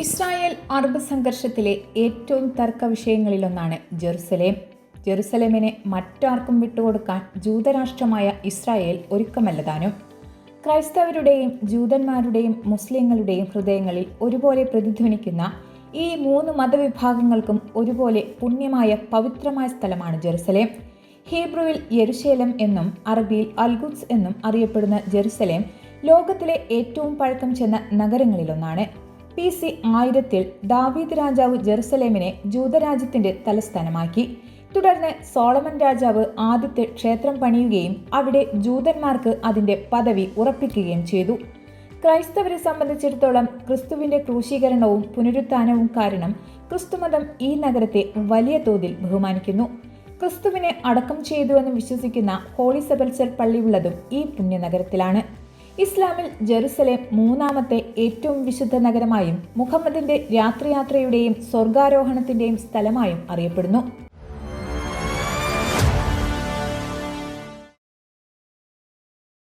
Israel Arab സംഘർഷത്തിലെ ഏറ്റവും തർക്ക വിഷയങ്ങളിലൊന്നാണ് Jerusalem. ജെറുസലേമിനെ മറ്റാർക്കും വിട്ടുകൊടുക്കാൻ ജൂതരാഷ്ട്രമായ ഇസ്രായേൽ ഒരുക്കമല്ലതാനും ക്രൈസ്തവരുടെയും ജൂതന്മാരുടെയും മുസ്ലിങ്ങളുടെയും ഹൃദയങ്ങളിൽ ഒരുപോലെ പ്രതിധ്വനിക്കുന്ന ഈ മൂന്ന് മതവിഭാഗങ്ങൾക്കും ഒരുപോലെ പുണ്യമായ പവിത്രമായ സ്ഥലമാണ് ജെറുസലേം. ഹീബ്രുവിൽ യെരുശേലം എന്നും അറബിയിൽ അൽഗുസ് എന്നും അറിയപ്പെടുന്ന ജെറുസലേം ലോകത്തിലെ ഏറ്റവും പഴക്കം ചെന്ന നഗരങ്ങളിലൊന്നാണ്. പി സി ആയിരത്തിൽ ദാവീദ് രാജാവ് ജെറുസലേമിനെ ജൂതരാജ്യത്തിന്റെ തലസ്ഥാനമാക്കി. തുടർന്ന് സോളമൻ രാജാവ് ആദ്യത്തെ ക്ഷേത്രം പണിയുകയും അവിടെ ജൂതന്മാർക്ക് അതിന്റെ പദവി ഉറപ്പിക്കുകയും ചെയ്തു. ക്രൈസ്തവരെ സംബന്ധിച്ചിടത്തോളം ക്രിസ്തുവിന്റെ ക്രൂശീകരണവും പുനരുത്ഥാനവും കാരണം ക്രിസ്തുമതം ഈ നഗരത്തെ വലിയ തോതിൽ ബഹുമാനിക്കുന്നു. ക്രിസ്തുവിനെ അടക്കം ചെയ്തുവെന്ന് വിശ്വസിക്കുന്ന ഹോളി സെബൽസർ പള്ളിയുള്ളതും ഈ പുണ്യനഗരത്തിലാണ്. ഇസ്ലാമിൽ ജെറുസലേം മൂന്നാമത്തെ ഏറ്റവും വിശുദ്ധ നഗരമായും മുഹമ്മദിന്റെ രാത്രിയാത്രയുടെയും സ്വർഗാരോഹണത്തിന്റെയും സ്ഥലമായും അറിയപ്പെടുന്നു.